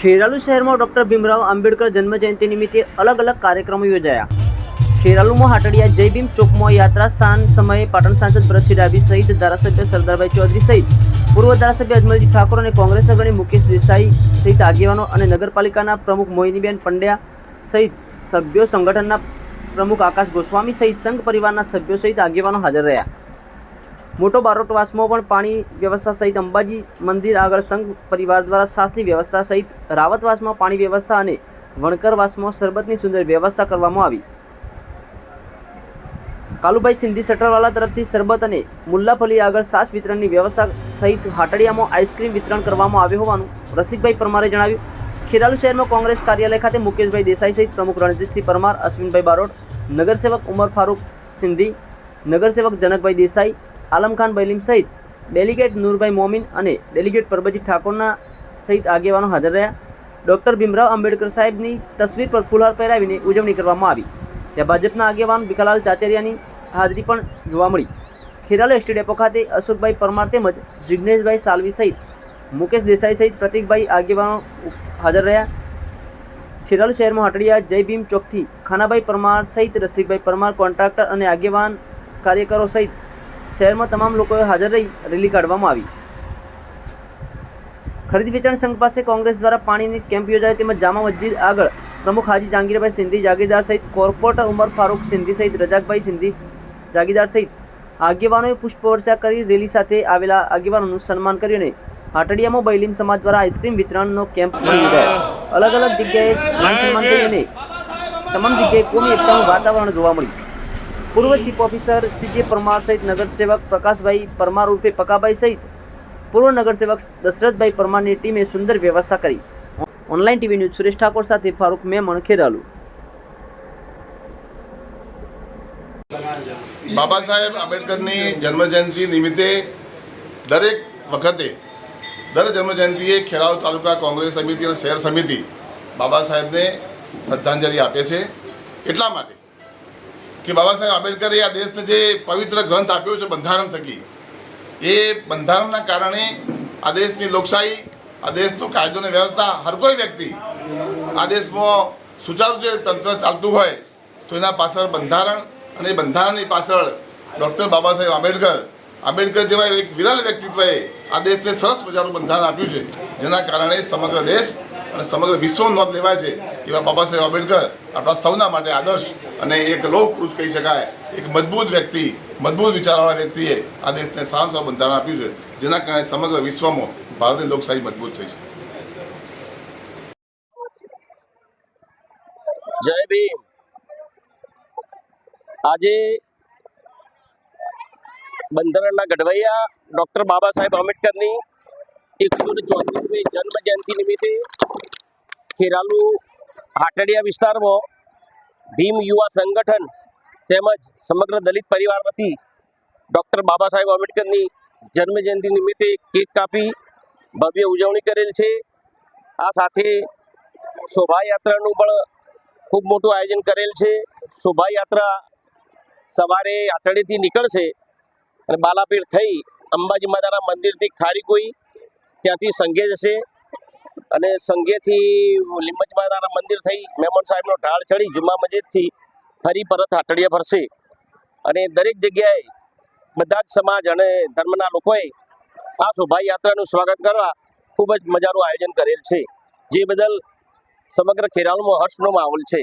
ખેરાલુ શહેરમાં ડોક્ટર ભીમરાવ આંબેડકર જન્મજયંતિ નિમિત્તે અલગ અલગ કાર્યક્રમો યોજાયા. ખેરાલુમાં હાટડિયા જય ભીમ ચોકમાં યાત્રા સ્થાન સમયે પાટણ સાંસદ ભરતસિંહ ડાભી સહિત ધારાસભ્ય સરદારભાઈ ચૌધરી સહિત પૂર્વ ધારાસભ્ય અજમલજી ઠાકોર અને કોંગ્રેસ અગ્રણી મુકેશ દેસાઈ સહિત આગેવાનો અને નગરપાલિકાના પ્રમુખ મોહિનીબેન પંડ્યા સહિત સભ્યો, સંગઠનના પ્રમુખ આકાશ ગોસ્વામી સહિત સંઘ પરિવારના સભ્યો સહિત આગેવાનો હાજર રહ્યા. મોટો બારોટવાસમાં પણ પાણી વ્યવસ્થા સહિત અંબાજી મંદિર આગળ સંઘ પરિવાર દ્વારા શ્વાસની વ્યવસ્થા સહિત રાવતવાસમાં પાણી વ્યવસ્થા અને વણકરવાસમાં શરબતની સુંદર વ્યવસ્થા કરવામાં આવી. કાલુભાઈ સિંધી સટરવાલા તરફથી શરબત અને મુલ્લાફલી આગળ સાસ વિતરણની વ્યવસ્થા સહિત હાટડિયામાં આઈસ્ક્રીમ વિતરણ કરવામાં આવ્યું હોવાનું રસિકભાઈ પરમારે જણાવ્યું. ખેરાલુ શહેરમાં કોંગ્રેસ કાર્યાલય ખાતે મુકેશભાઈ દેસાઈ સહિત પ્રમુખ રણજીતસિંહ પરમાર, અશ્વિનભાઈ બારોટ, નગરસેવક ઉમર ફારૂક સિંધી, નગરસેવક જનકભાઈ દેસાઈ આલમખાન બૈલીમ સહિત ડેલિગેટ નૂરભાઈ મોમિન અને ડેલિગેટ પરબજી ઠાકોરના સહિત આગેવાનો હાજર રહ્યા. ડૉક્ટર ભીમરાવ આંબેડકર સાહેબની તસવીર પર ફૂલહાર પહેરાવીને ઉજવણી કરવામાં આવી. ત્યાં ભાજપના આગેવાન ભીખાલાલ ચાચરિયાની હાજરી પણ જોવા મળી. ખેરાલુ એસટી ડેપો ખાતે અશોકભાઈ પરમાર તેમજ જિજ્ઞેશભાઈ સાલવી સહિત મુકેશ દેસાઈ સહિત પ્રતિકભાઈ આગેવાનો હાજર રહ્યા. ખેરાલુ શહેરમાં હટડિયા જય ભીમ ચોકથી ખાનાભાઈ પરમાર સહિત રસિકભાઈ પરમાર કોન્ટ્રાક્ટર અને આગેવાન કાર્યકરો સહિત શહેરમાં તમામ લોકોએ હાજર રહી રેલી કાઢવામાં આવી. ખરીદ વેચાણ સંઘ પાસે કોંગ્રેસ દ્વારા પાણીની કેમ્પ યોજાયો તેમજ જામા મસ્જિદ આગળ પ્રમુખ હાજી જાંગીરભાઈ સિંધી, જાગીરદાર સહિત કોર્પોરેટર ઉમર ફારૂક સિંધી સહિત રજાકભાઈ સિંધી, જાગીરદાર સહિત આગેવાનોએ પુષ્પવર્ષા કરી રેલી સાથે આવેલા આગેવાનોનું સન્માન કર્યું અને હાટડિયામાં બૈલીમ સમાજ દ્વારા આઈસ્ક્રીમ વિતરણનો કેમ્પ પણ યોજાયો અલગ અલગ જગ્યાએ માન સન્માન કર્યું અને તમામ જગ્યાએ કોમી એકતાનું વાતાવરણ જોવા મળ્યું. પૂર્વ ચીફ ઓફિસર સીજે પરમાર સહિત નગરસેવક પ્રકાશભાઈ પરમાર ઉર્ફે પકાભાઈ સહિત પૂર્વ નગરસેવક દશરથભાઈ પરમારની ટીમે સુંદર વ્યવસ્થા કરી. Online TV news Suresh Thakor સાથે ફારૂક મેમણ ખેરાલુ બાબા સાહેબ આંબેડકરની જન્મજયંતિ નિમિત્તે દરેક વખતે દર જન્મજયંતિએ ખેરાવ તાલુકા કોંગ્રેસ સમિતિ અને શહેર સમિતિ બાબા સાહેબને શ્રદ્ધાંજલિ આપે છે. એટલા માટે કે બાબા સાહેબ, આંબેડકરે આ દેશને જે પવિત્ર ગ્રંથ આપ્યો છે, બંધારણ થકી, એ બંધારણના કારણે આ દેશની લોકશાહી, આ દેશનો કાયદો અને વ્યવસ્થા, હર કોઈ વ્યક્તિ આ દેશમાં સુચારુ જે તંત્ર ચાલતું હોય, તો એના પાછળ બંધારણ અને બંધારણની પાછળ ડૉક્ટર બાબા સાહેબ આંબેડકર આંબેડકર જેવા એક વિરલ વ્યક્તિત્વએ આ દેશને સરસ મજાનું બંધારણ આપ્યું છે, જેના કારણે સમગ્ર દેશ અને સમગ્ર વિશ્વ નોંધ લેવાય છે એવા બાબા સાહેબ આંબેડકર આપણા સૌના માટે આદર્શ અને એક લોક કહી શકાય. એક મજબૂત વ્યક્તિ, મજબૂત વિચારવાળા વ્યક્તિએ આ દેશને સામ સારું બંધારણ આપ્યું છે, જેના કારણે સમગ્ર વિશ્વમાં ભારતની લોકશાહી મજબૂત થઈ છે. જય ભીમ. આજે બંધારણના ઘડવૈયા ડૉક્ટર બાબા સાહેબ આંબેડકરની એકસો ને ચોત્રીસમી જન્મ જયંતિ નિમિત્તે ખેરાલુ હાટડિયા વિસ્તારમાં ભીમ યુવા સંગઠન તેમજ સમગ્ર દલિત પરિવાર વતી ડૉક્ટર બાબા સાહેબ આંબેડકરની જન્મ જયંતિ નિમિત્તે કેક કાપી ભવ્ય ઉજવણી કરેલ છે. આ સાથે શોભાયાત્રાનું પણ ખૂબ મોટું આયોજન કરેલ છે. શોભાયાત્રા સવારે આટડીથી નીકળશે અને બાલાપીર થઈ અંબાજી માતાના મંદિરથી ખારીકોઈ ત્યાંથી સંઘે જશે. અને સંઘેથી લીમજ માતાના મંદિર થઈ, મેમણ સાહેબનો ઢાળ ચડી જુમા મસ્જિદથી ફરી પરત હાટડિયા ફરશે અને દરેક જગ્યાએ બધા જ સમાજ અને ધર્મના લોકોએ આ શોભાયાત્રાનું સ્વાગત કરવા ખૂબ જ મજાનું આયોજન કરેલ છે. જે બદલ સમગ્ર ખેરાલુમાં હર્ષનો માહોલ છે.